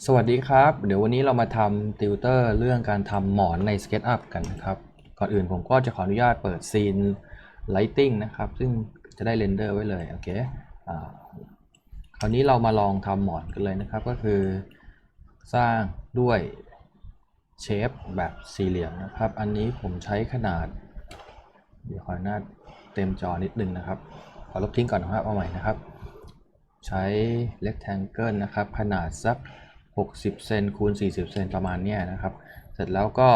สวัสดีครับ เดี๋ยววันนี้เรามาทำติวเตอร์เรื่องการทำหมอนใน SketchUp กันนะครับ ก่อนอื่นผมก็จะขออนุญาตเปิดซีน Lighting นะครับ ซึ่งจะได้เรนเดอร์ไว้เลย โอเคอคราวนี้เรามาลองทำหมอนกันเลยนะครับ ก็คือสร้างด้วยเชฟแบบสี่เหลี่ยมนะครับ อันนี้ผมใช้ขนาด เดี๋ยวขอหน้าตเต็มจอนิดนึงนะครับ ขอลบทิ้งก่อนนะครับ เอาใหม่นะครับ ใช้ rectangle นะครับ ขนาดสัก 60 เซนคูณ 40 เซนประมาณเนี้ยนะครับ เสร็จแล้วก็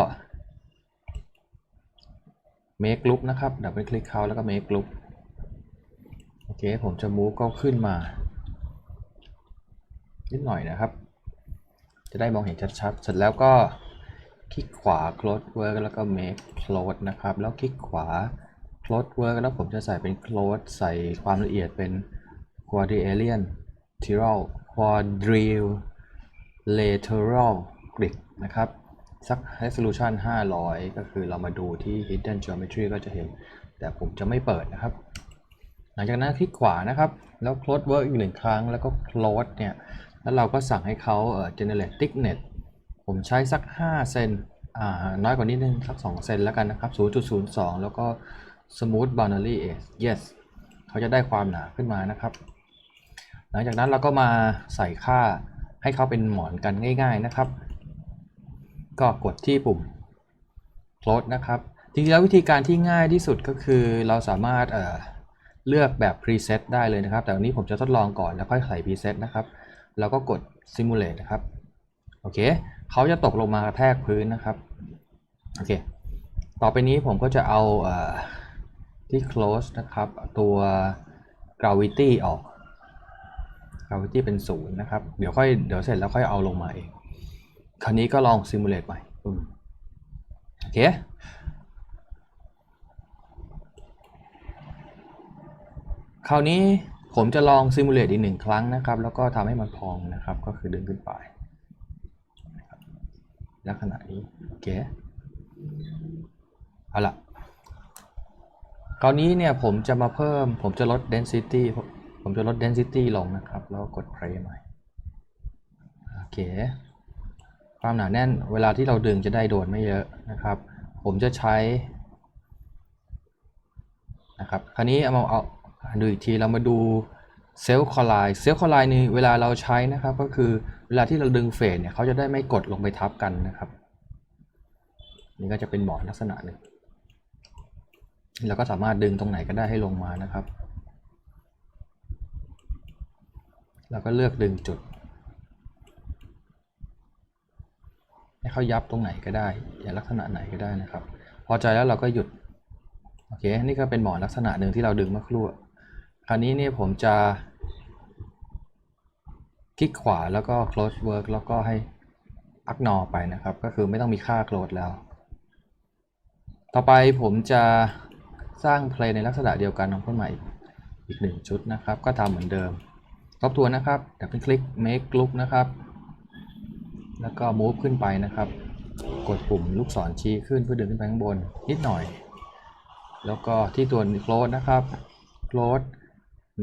make loop นะครับดับเบิลคลิกเขาแล้วก็ make loop โอเค ผมจะ move ก็ขึ้นมา นิดหน่อยนะครับ จะได้มองเห็นชัดๆ เสร็จแล้วก็คลิกขวา close work แล้วก็ make close นะครับ แล้วคลิกขวา close work แล้วผมจะใส่เป็น close ใส่ความละเอียดเป็น quadrillion t i r a l quadril lateral grid นะครับ สัก resolution 500 ก็คือเรามาดูที่ hidden geometry ก็จะเห็น แต่ผมจะไม่เปิดนะครับ หลังจากนั้นคลิกขวานะครับ แล้ว close work อีกหนึ่งครั้ง แล้วก็ close เนี่ย แล้วเราก็สั่งให้เขาเอ่อ generate thickness ผมใช้สัก 5 เซนอ่า น้อยกว่านิดนึง สัก 2 เซนแล้วกันนะครับ 0.02 แล้วก็ smooth boundary edge yes เขาจะได้ความหนาขึ้นมานะครับ หลังจากนั้นเราก็มาใส่ค่า ให้เขาเป็นหมอนกันง่าย ๆนะครับ ก็กดที่ปุ่ม close นะครับจริงๆแล้ววิธีการที่ง่ายที่สุดก็คือเราสามารถเเลือกแบบ preset ได้เลยนะครับ แต่วันนี้ผมจะทดลองก่อนแล้วค่อยใส่ preset นะครับ แล้วก็กด simulate นะครับ โอเคเขาจะตกลงมากระแทกพื้นนะครับ โอเค ต่อไปนี้ผมก็จะเอาเออที่ close นะครับ ตัว gravity ออก gravity เป็นศูนย์นะครับ เดี๋ยวค่อยเดี๋ยวเสร็จแล้วค่อยเอาลงมาเอง คราวนี้ก็ลอง simulate ใหม่อืมโอเคคราวนี้ผมจะลอง simulate อีกหนึ่งครั้งนะครับ แล้วก็ทำให้มันพองนะครับ ก็คือดึงขึ้นไปนะครับลักษณะนี้โอเคเอาละคราวนี้เนี่ยผมจะมาเพิ่มผมจะลด density ผมจะลด density ลงนะครับ แล้วกด play ใหม่ โอเค ความหนาแน่นเวลาที่เราดึงจะได้โดนไม่เยอะนะครับ ผมจะใช้ นะครับ คราวนี้เอามาเอาดูอีกทีเรามาดูเซลล์คอลไลน์เซลล์คอลไลน์นี่เวลาเราใช้นะครับ ก็คือเวลาที่เราดึงเฟดเนี่ยเขาจะได้ไม่กดลงไปทับกันนะครับ นี่ก็จะเป็นหมอนลักษณะหนึ่งเราก็สามารถดึงตรงไหนก็ได้ให้ลงมานะครับ เราก็เลือกดึงจุด ให้เขายับตรงไหนก็ได้อย่าลักษณะไหนก็ได้นะครับ พอใจแล้วเราก็หยุด โอเค นี่ก็เป็นหมอนลักษณะหนึ่งที่เราดึงเมื่อครู่ คราวนี้เนี่ยผมจะ คลิกขวาแล้วก็ close work แล้วก็ให้ ignore ไปนะครับ ก็คือไม่ต้องมีค่า close แล้ว ต่อไปผมจะสร้าง play ในลักษณะเดียวกันของเพื่อนใหม่อีกหนึ่งชุดนะครับ ก็ทำเหมือนเดิม ทบทวนนะครับดับเบิลคลิก make group นะครับ แล้วก็ move ขึ้นไปนะครับ กดปุ่มลูกศรชี้ขึ้นเพื่อดึงขึ้นไปข้างบนนิดหน่อย แล้วก็ที่ตัว close นะครับ close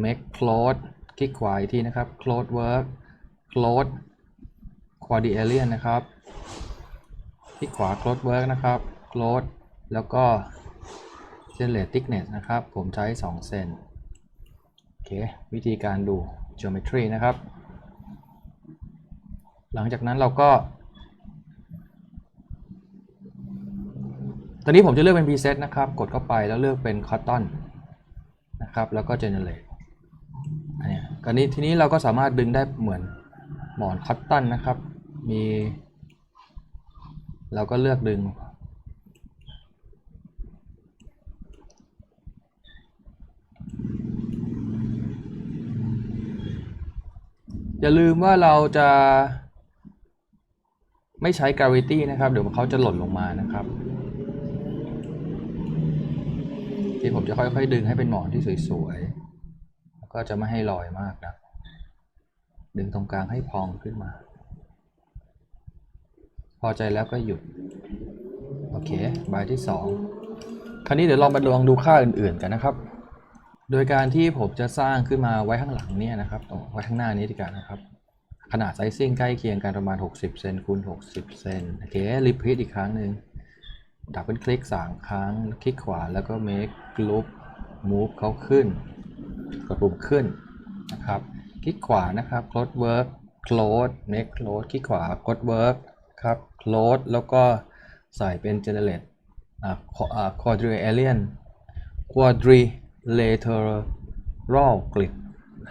make close คลิกขวาอีกทีนะครับ close work close quadrillion นะครับ คลิกขวา close work นะครับ close แล้วก็ generate thickness นะครับ ผมใช้ 2 เซนโอเค วิธีการดู geometry นะครับ หลังจากนั้นเราก็ ตอนนี้ผมจะเลือกเป็น preset นะครับ กดเข้าไปแล้วเลือกเป็น cotton นะครับ แล้วก็ generate อันเนี้ยคราวนี้ทีนี้เราก็สามารถดึงได้เหมือนหมอน cotton นะครับ มี เราก็เลือกดึง อย่าลืมว่าเราจะ ไม่ใช้ gravity นะครับ เดี๋ยวเขาจะหล่นลงมานะครับที่ผมจะค่อยๆ ดึงให้เป็นหมอนที่สวยๆแล้วก็จะไม่ให้ลอยมากนะดึงตรงกลางให้พองขึ้นมา พอใจแล้วก็หยุด โอเคใบที่ 2 คราวนี้เดี๋ยวลองมาลองดูค่าอื่นๆกันนะครับ โดยการที่ผมจะสร้างขึ้นมาไว้ข้างหลังเนี่ยนะครับไว้ข้างหน้านี้ดีกว่านะครับ ขนาดไซซิ่งใกล้เคียงกันประมาณ 60เซนคูณ60เซนโอเครีพีทอีกครั้งหนึ่งดับเบิลคลิก 3 ครั้ง คลิกขวาแล้วก็ make group move เขาขึ้น กดปุ่มขึ้นนะครับ คลิกขวานะครับ close work close make close คลิกขวา close work ครับ close แล้วก็ใส่เป็น generate อ่า qua- อ่า quadrillion quadrilateral grid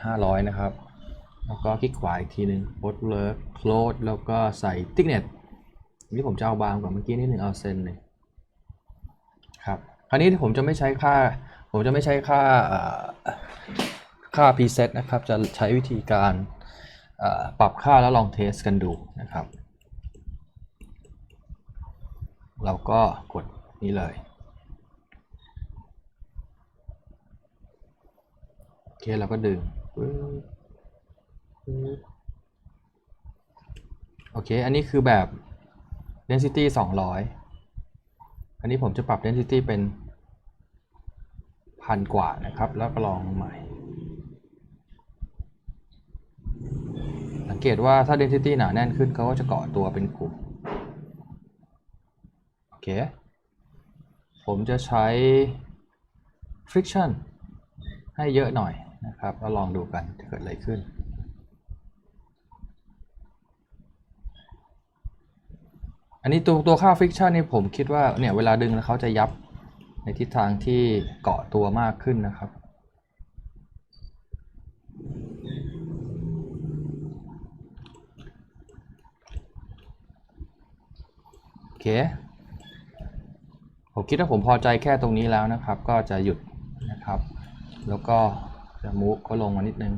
500 นะครับ แล้วก็คลิกขวาอีกทีหนึ่ง close work close แล้วก็ใส่ thickness นี่ผมจะเอาบางกว่าเมื่อกี้นิดหนึ่งเอาเซนหนึ่งครับ คราวนี้ผมจะไม่ใช้ค่า ผมจะไม่ใช้ค่าค่า preset นะครับ จะใช้วิธีการปรับค่าแล้วลองเทสกันดูนะครับ เราก็กดนี้เลย โอ เคเราก็ดึงโอเค อันนี้คือแบบ density 200 อันนี้ผมจะปรับ density เป็นพันกว่านะครับ แล้วก็ลองใหม่ สังเกตว่าถ้า density หนาแน่นขึ้นเขาก็จะเกาะตัวเป็นกลุ่ม โอเค ผมจะใช้ friction ให้เยอะหน่อย นะครับแล้วลองดูกันจะเกิดอะไรขึ้น อันนี้ตัวตัวค่า friction นี่ผมคิดว่าเนี่ยเวลาดึงแล้วเขาจะยับในทิศทางที่เกาะตัวมากขึ้นนะครับโอเคผมคิดว่าผมพอใจแค่ตรงนี้แล้วนะครับ ก็จะหยุดนะครับ แล้วก็ จะมูฟเขาลงมานิดนึง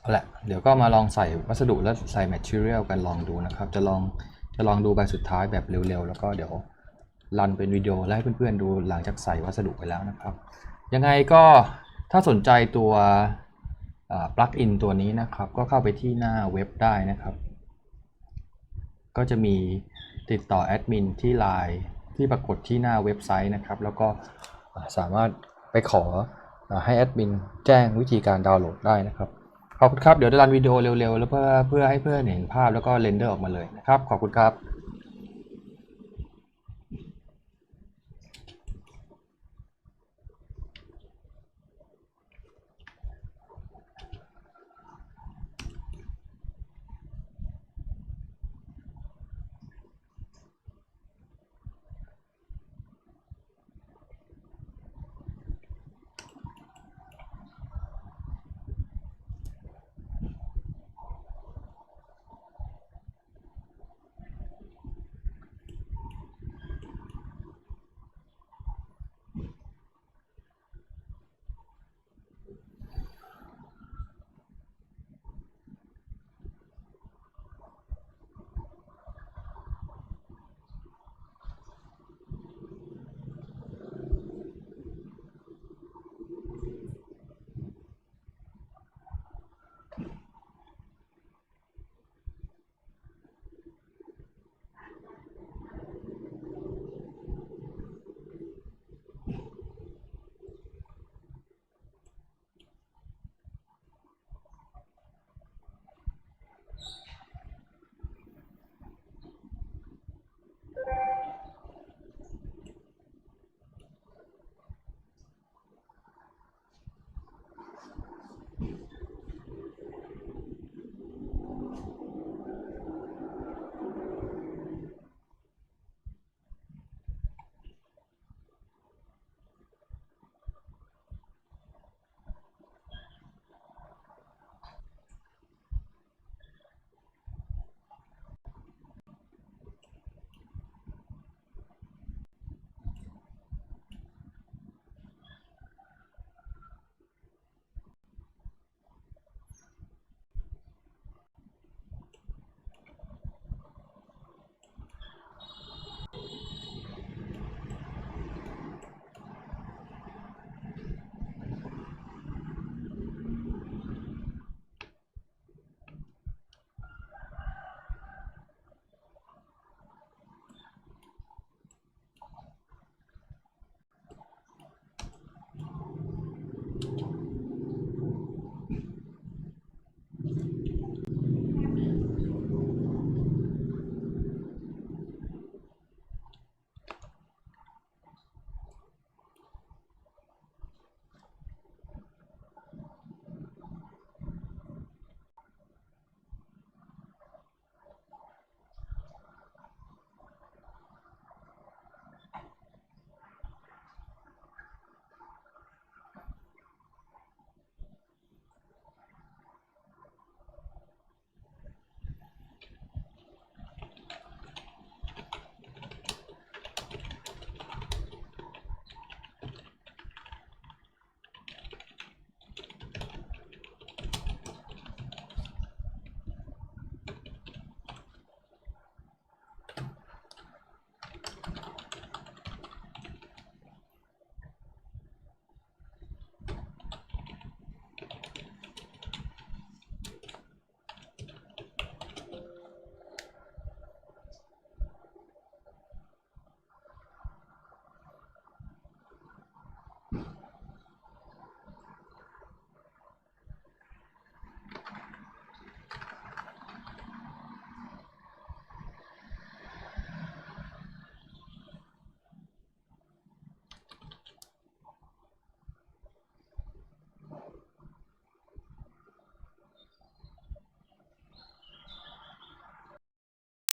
เอาละเดี๋ยวก็มาลองใส่วัสดุและใส่ material กันลองดูนะครับ จะลองจะลองดูใบสุดท้ายแบบเร็วๆ แล้วก็เดี๋ยวรันเป็นวิดีโอและให้เพื่อนๆดูหลังจากใส่วัสดุไปแล้วนะครับ ยังไงก็ถ้าสนใจตัวปลั๊กอินตัวนี้นะครับ ก็เข้าไปที่หน้าเว็บได้นะครับ ก็จะมี ติดต่อแอดมินที่ไลน์ที่ปรากฏที่หน้าเว็บไซต์นะครับ แล้วก็สามารถไปขอให้แอดมินแจ้งวิธีการดาวน์โหลดได้นะครับ ขอบคุณครับ เดี๋ยวจะรันวิดีโอเร็วๆ แล้วเพื่อเพื่อให้เพื่อนเห็นภาพแล้วก็เรนเดอร์ออกมาเลยนะครับ ขอบคุณครับ